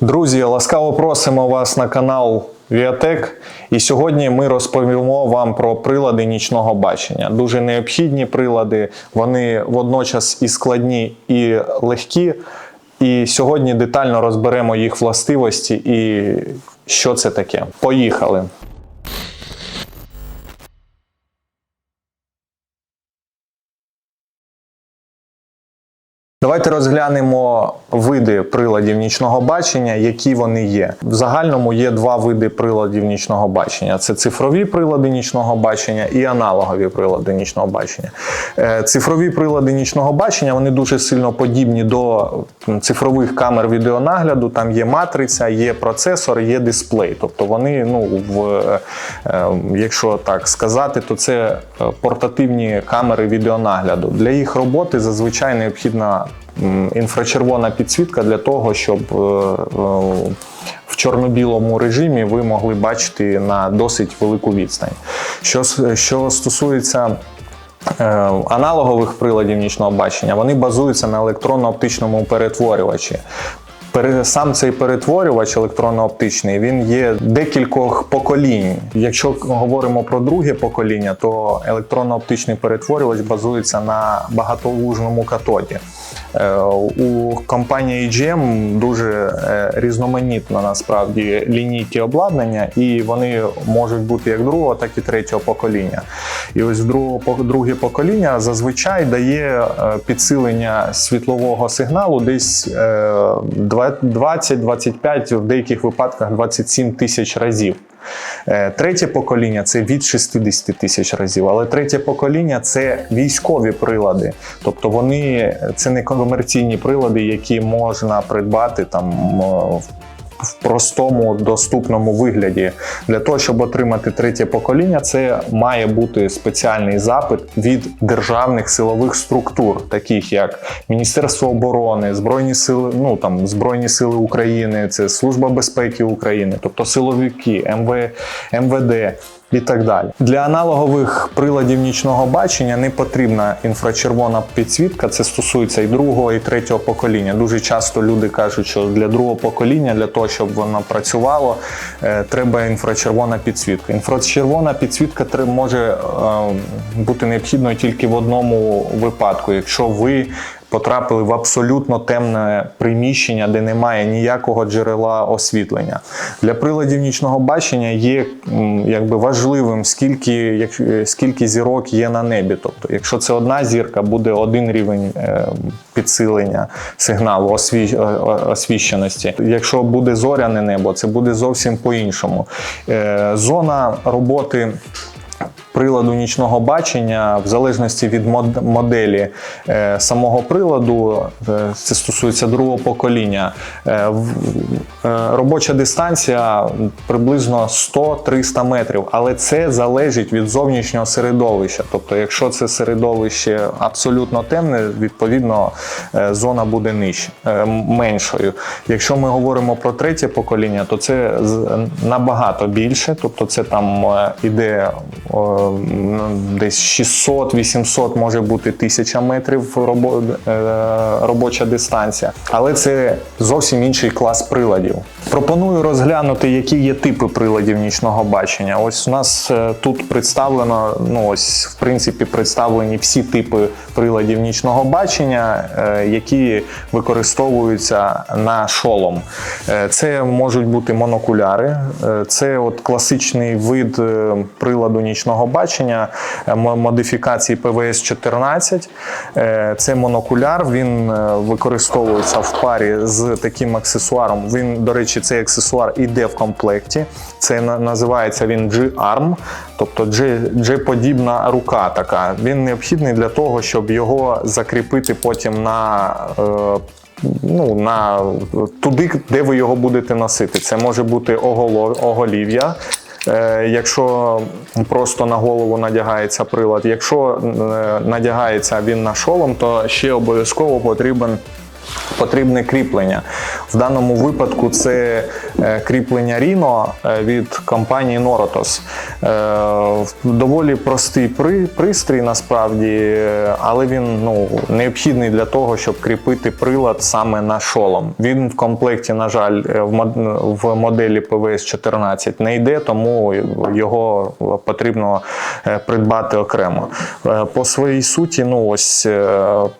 Друзі, ласкаво просимо вас на канал Віатек. І сьогодні ми розповімо вам про прилади нічного бачення. Дуже необхідні прилади, вони водночас і складні, і легкі. І сьогодні детально розберемо їх властивості і що це таке. Поїхали! Давайте розглянемо види приладів нічного бачення, які вони є. В загальному є два види приладів нічного бачення: це цифрові прилади нічного бачення і аналогові прилади нічного бачення. Е, Цифрові прилади нічного бачення вони дуже сильно подібні до цифрових камер відеонагляду. Там є матриця, є процесор, є дисплей. Тобто вони, ну в е, якщо так сказати, то це е, портативні камери відеонагляду. Для їх роботи зазвичай необхідна інфрачервона підсвітка для того, щоб е, е, в чорно-білому режимі ви могли бачити на досить велику відстань. Що, що стосується е, аналогових приладів нічного бачення, вони базуються на електронно-оптичному перетворювачі. Сам цей перетворювач електронно-оптичний він є декількох поколінь. Якщо говоримо про друге покоління, то електронно-оптичний перетворювач базується на багатолужному катоді. Е, У компанії EGM дуже е, різноманітно насправді лінійки обладнання, і вони можуть бути як другого, так і третього покоління. І ось друге покоління зазвичай дає е, підсилення світлового сигналу десь е, два- 20-25, в деяких випадках 27 тисяч разів. Е, Третє покоління це від 60 тисяч разів, але третє покоління це військові прилади. Тобто вони це не комерційні прилади, які можна придбати там в простому доступному вигляді. Для того, щоб отримати третє покоління, це має бути спеціальний запит від державних силових структур, таких як Міністерство оборони, Збройні сили, ну там Збройні Сили України, це Служба безпеки України, тобто силовики, МВ, МВД. І так далі для аналогових приладів нічного бачення не потрібна інфрачервона підсвітка. Це стосується і другого, і третього покоління. Дуже часто люди кажуть, що для другого покоління, для того, щоб воно працювало, е, треба інфрачервона підсвітка. Інфрачервона підсвітка може е, бути необхідною тільки в одному випадку, якщо ви потрапили в абсолютно темне приміщення, де немає ніякого джерела освітлення. Для приладів нічного бачення є якби важливим, скільки, як, е, скільки зірок є на небі. Тобто, якщо це одна зірка, буде один рівень е, підсилення сигналу осві, е, освіщеності. Якщо буде зоряне небо, це буде зовсім по-іншому. Зона роботи приладу нічного бачення, в залежності від мод- моделі е, самого приладу, е, це стосується другого покоління. е, робоча дистанція приблизно 100-300 метрів, але це залежить від зовнішнього середовища. Тобто, якщо це середовище абсолютно темне, відповідно зона буде нижче, меншою. Якщо ми говоримо про третє покоління, то це набагато більше, тобто це там іде десь 600-800, може бути 1000 метрів е, робоча дистанція, але це зовсім інший клас приладів. Пропоную розглянути, які є типи приладів нічного бачення. Ось у нас е, тут представлено, ну ось в принципі представлені всі типи приладів нічного бачення, е, які використовуються на шолом. Це можуть бути монокуляри, це от класичний вид приладу нічного бачення е, модифікації ПВС 14. Е, Це монокуляр, він е, використовується в парі з таким аксесуаром. Він, до речі, цей аксесуар іде в комплекті. Це називається він G-Arm, тобто G-подібна рука така. Він необхідний для того, щоб його закріпити потім на. Ну, на туди, де ви його будете носити. Це може бути оголів'я, Якщо просто на голову надягається прилад, якщо е, надягається він на шолом, то ще обов'язково потрібен Потрібне кріплення. В даному випадку це е, кріплення Rhino е, від компанії Norotos. Е, Доволі простий при- пристрій насправді, е, але він ну, необхідний для того, щоб кріпити прилад саме на шолом. Він в комплекті, на жаль, е, в мод- в моделі PVS 14 не йде, тому його потрібно е, придбати окремо. Е, По своїй суті, ну ось е,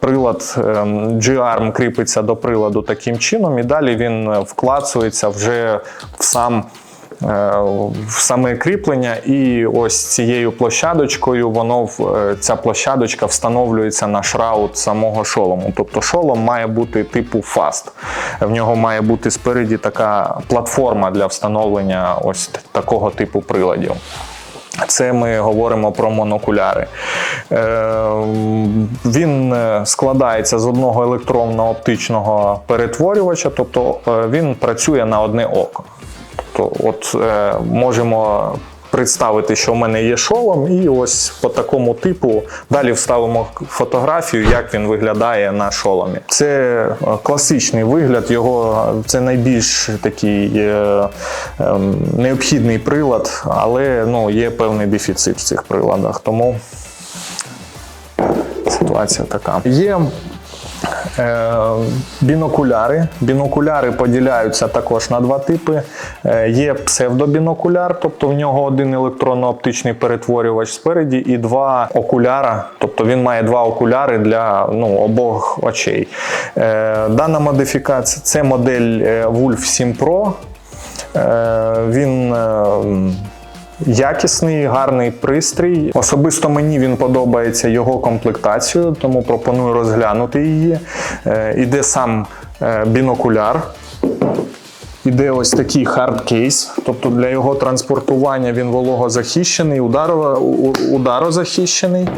прилад ем, G-Arm кріпиться до приладу таким чином, і далі він е, вклацується вже в сам. е, В саме кріплення, і ось цією площадочкою воно е, ця площадочка встановлюється на шраут самого шолому. Тобто шолом має бути типу фаст. В нього має бути спереді така платформа для встановлення ось такого типу приладів. Це ми говоримо про монокуляри. Е, Він е, складається з одного електронно-оптичного перетворювача, тобто е, він працює на одне око. Тобто, от можемо представити, що в мене є шолом, і ось по такому типу далі вставимо фотографію, як він виглядає на шоломі. Це е, класичний вигляд, його це найбільш такий е, е, необхідний прилад, але ну, є певний дефіцит в цих приладах. Тому ситуація така. Є Е, Бінокуляри. Бінокуляри поділяються також на два типи. Е, Є псевдобінокуляр, тобто в нього один електронно-оптичний перетворювач спереді, і два окуляра, тобто він має два окуляри для ну, обох очей. Е, Дана модифікація це модель е, Wolf 7 Pro. Е, Він е, Якісний, гарний пристрій. Особисто мені він подобається його комплектацією, тому пропоную розглянути її. Е, Іде сам е, бінокуляр. Іде ось такий хардкейс, тобто для його транспортування він вологозахищений, ударово, ударозахищений.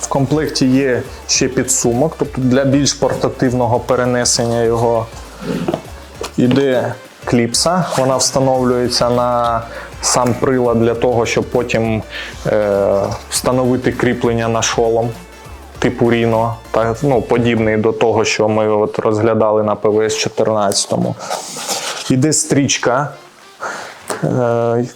В комплекті є ще підсумок, тобто для більш портативного перенесення його Іде кліпса, вона встановлюється на сам прилад для того, щоб потім е, встановити кріплення на шолом типу Ріно, ну, подібний до того, що ми от розглядали на ПВС 14. Іде стрічка,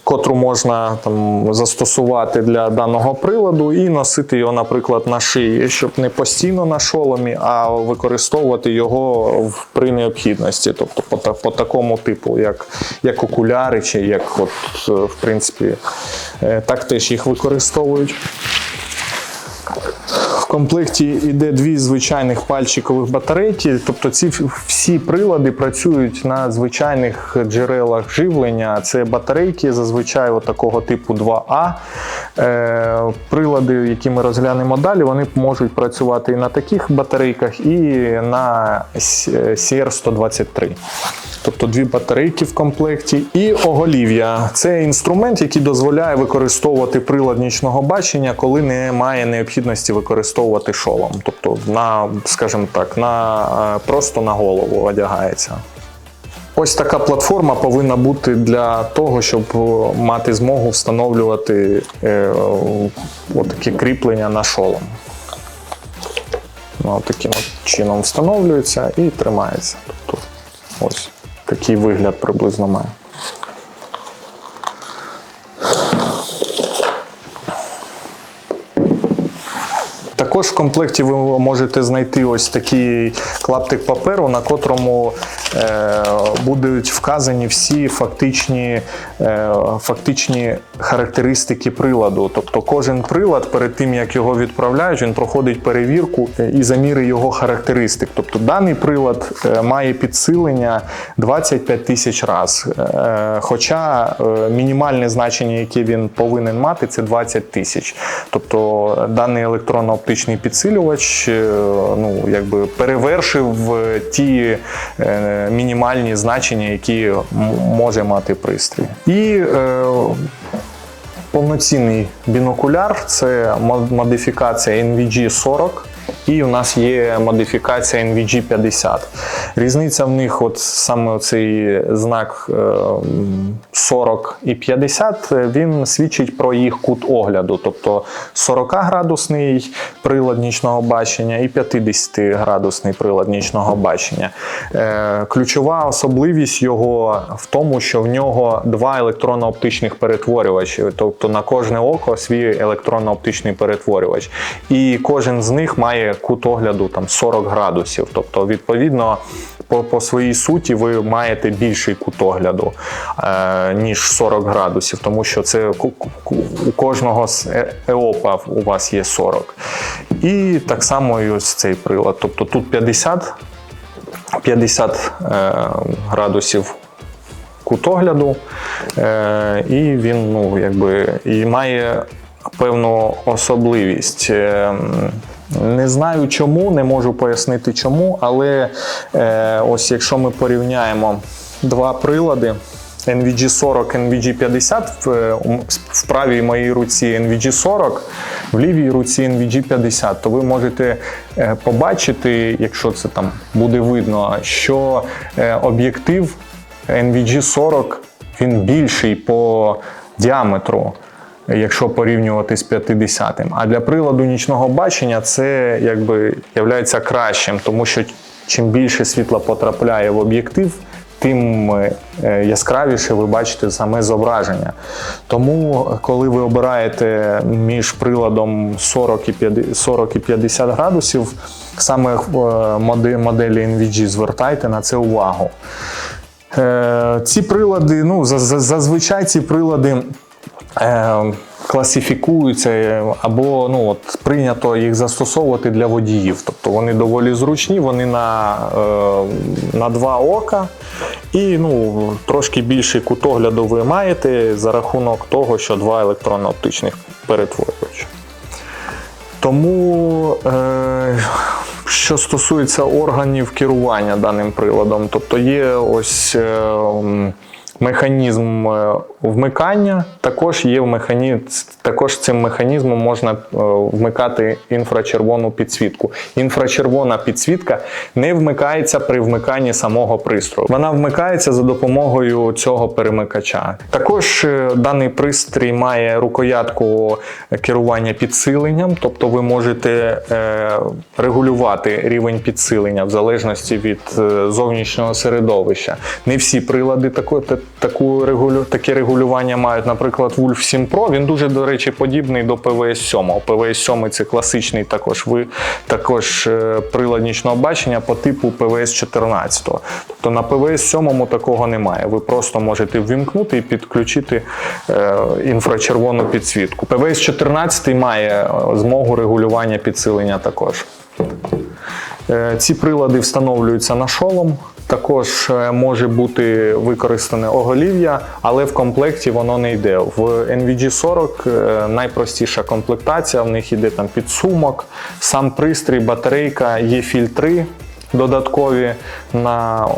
котру можна там, застосувати для даного приладу і носити його, наприклад, на шиї, щоб не постійно на шоломі, а використовувати його при необхідності, тобто по, по такому типу, як, як окуляри, чи як, от, е, в принципі, е, так теж їх використовують. Комплекті йде дві звичайних пальчикових батарейки, тобто ці всі прилади працюють на звичайних джерелах живлення. Це батарейки зазвичай такого типу 2А. Е, прилади, які ми розглянемо далі, вони можуть працювати і на таких батарейках, і на CR123. Тобто дві батарейки в комплекті. І оголів'я це інструмент, який дозволяє використовувати прилад нічного бачення, коли немає необхідності використовувати шолом. Тобто, на, скажімо так, на, е, просто на голову одягається. Ось така платформа повинна бути для того, щоб е, мати змогу встановлювати е, такі кріплення на шолом. Ну, таким от чином встановлюється і тримається. Тобто, ось такий вигляд приблизно має. Також в комплекті ви можете знайти ось такий клаптик паперу, на котрому е, будуть вказані всі фактичні, е, фактичні характеристики приладу. Тобто кожен прилад перед тим, як його відправляють, він проходить перевірку е, і заміри його характеристик. Тобто даний прилад має підсилення 25 тисяч раз. Хоча мінімальне значення, яке він повинен мати, це 20 тисяч. Тобто даний електронно-оптичний підсилювач е, ну, якби перевершив е, ті е, мінімальні значення, які може мати пристрій. І повноцінний бінокуляр це модифікація NVG 40. І у нас є модифікація NVG 50. Різниця в них, от саме цей знак е, 40 і 50, е, він свідчить про їх кут огляду, тобто 40-градусний прилад нічного бачення і 50-градусний прилад нічного бачення. Е, Ключова особливість його в тому, що в нього два електронно-оптичних перетворювачі, тобто на кожне око свій електронно-оптичний перетворювач. І кожен з них має кут огляду там 40 градусів. Тобто, відповідно, по, по своїй суті ви маєте більший кут огляду, е, ніж 40 градусів, тому що це у кожного з е- еопа у вас є 40. І так само і ось цей прилад. Тобто тут 50, 50 е, градусів кут огляду, е, і він ну, якби, і має певну особливість. Е, Не знаю чому, не можу пояснити чому, але е, ось якщо ми порівняємо два прилади. NVG 40, NVG 50 в, е, в правій моїй руці NVG 40, в лівій руці NVG 50, то ви можете е, побачити, якщо це там буде видно, що е, об'єктив NVG 40 він більший по діаметру, якщо порівнювати з 50-м. А для приладу нічного бачення це якби являється кращим, тому що чим більше світла потрапляє в об'єктив, тим е, яскравіше ви бачите саме зображення. Тому, коли ви обираєте між приладом 40 і 50 40 і 50 градусів, саме е, моде- моделі NVG звертайте на це увагу. Е, Ці прилади, ну за- за- зазвичай ці прилади. Е, класифікуються або ну от прийнято їх застосовувати для водіїв. Тобто вони доволі зручні, вони на, е, на два ока, і ну, трошки більший кут огляду ви маєте за рахунок того, що два електронно-оптичних перетворювача. Тому, е, що стосується органів керування даним приладом, тобто є ось е, механізм е, вмикання, також є механізм, також цим механізмом можна е, вмикати інфрачервону підсвітку. Інфрачервона підсвітка не вмикається при вмиканні самого пристрою. Вона вмикається за допомогою цього перемикача. Також е, даний пристрій має рукоятку керування підсиленням, тобто ви можете регулювати рівень підсилення в залежності від зовнішнього середовища. Не всі прилади таку, та- таку регулю, таке регулювання мають. Наприклад, Wolf 7 Pro, він дуже, до речі, подібний до PVS 7. PVS 7 це класичний також, ви, також е, прилад нічного бачення по типу PVS 14. Тобто на PVS 7 такого немає. Ви просто можете ввімкнути і підключити е, інфрачервону підсвітку. PVS 14 має е, змогу регулювання підсилення також. Ці прилади встановлюються на шолом. Також е, може бути використане оголів'я, але в комплекті воно не йде. В NVG 40 е, найпростіша комплектація, в них іде там підсумок, сам пристрій, батарейка, є фільтри додаткові на е,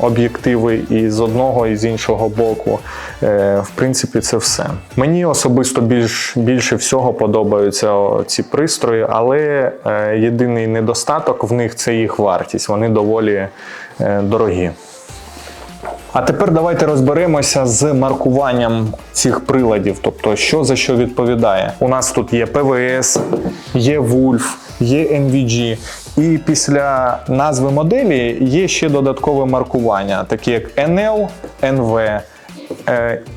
об'єктиви і з одного і з іншого боку. Е, в принципі, це все. Мені особисто більш, більше всього подобаються ці пристрої, але е, єдиний недостаток в них це їх вартість. Вони доволі дорогі. А тепер давайте розберемося з маркуванням цих приладів, тобто що за що відповідає. У нас тут є ПВС, є Wolf, є NVG. І після назви моделі є ще додаткове маркування, такі як NL, NV,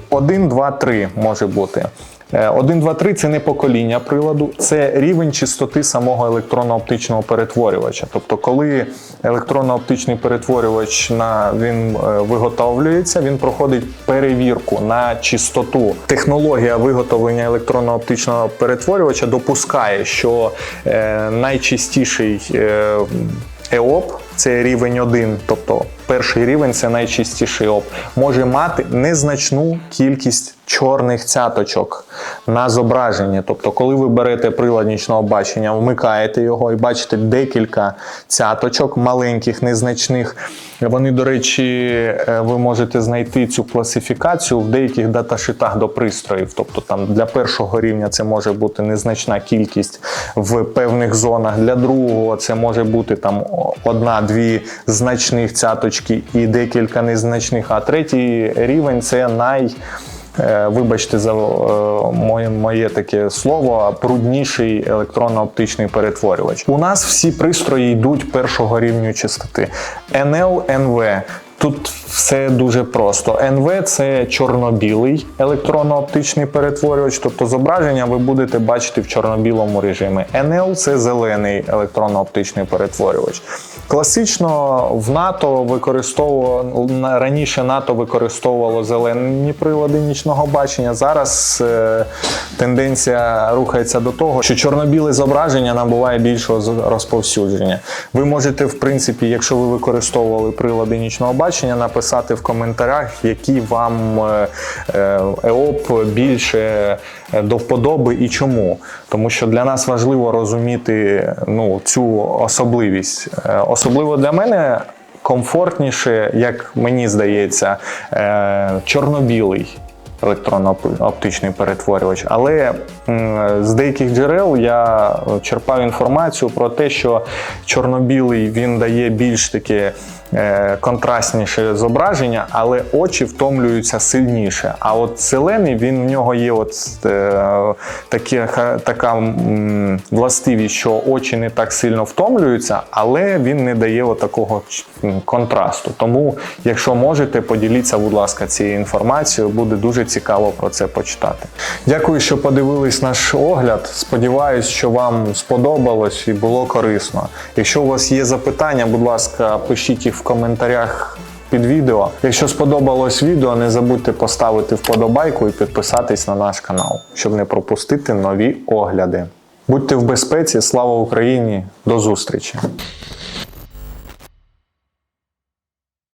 1, 2, 3 може бути. Е, 1, 2, 3 це не покоління приладу, це рівень чистоти самого електронно-оптичного перетворювача. Тобто, коли електронно-оптичний перетворювач на він е, виготовлюється, він проходить перевірку на чистоту. Технологія виготовлення електронно-оптичного перетворювача допускає, що е, найчистіший ЕОП це рівень 1, тобто перший рівень це найчистіший оп, може мати незначну кількість чорних цяточок на зображенні. Тобто, коли ви берете прилад нічного бачення, вмикаєте його і бачите декілька цяточок маленьких, незначних. Вони, до речі, е, ви можете знайти цю класифікацію в деяких даташитах до пристроїв. Тобто там для першого рівня це може бути незначна кількість в певних зонах. Для другого це може бути там одна-дві значних цяточки і декілька незначних. А третій рівень це най. Е, Вибачте за е, моє, моє таке слово, прудніший електронно-оптичний перетворювач. У нас всі пристрої йдуть першого рівню частоти. NV. Тут все дуже просто. NV – це чорно-білий електронно-оптичний перетворювач, тобто зображення ви будете бачити в чорно-білому режимі. NL – це зелений електронно-оптичний перетворювач. Класично в НАТО використовувало раніше НАТО використовувало зелені прилади нічного бачення. Зараз е, тенденція рухається до того, що чорно-біле зображення набуває більшого розповсюдження. Ви можете, в принципі, якщо ви використовували прилади нічного бачення, написати в коментарях, які вам е, е, ЕОП більше е, до вподоби і чому. Тому що для нас важливо розуміти ну, цю особливість. Особливо для мене комфортніше, як мені здається, чорно-білий електронно-оптичний перетворювач. Але з деяких джерел я черпав інформацію про те, що чорно-білий він дає більш таке е, контрастніше зображення, але очі втомлюються сильніше. А от зелений він в нього є от е, таке, така властивість, що очі не так сильно втомлюються, але він не дає такого контрасту. Тому, якщо можете, поділіться, будь ласка, цією інформацією. Буде дуже цікаво про це почитати. Дякую, що подивились наш огляд. Сподіваюсь, що вам сподобалось і було корисно. Якщо у вас є запитання, будь ласка, пишіть їх в коментарях. Під відео. Якщо сподобалось відео, не забудьте поставити вподобайку і підписатись на наш канал, щоб не пропустити нові огляди. Будьте в безпеці, слава Україні! До зустрічі!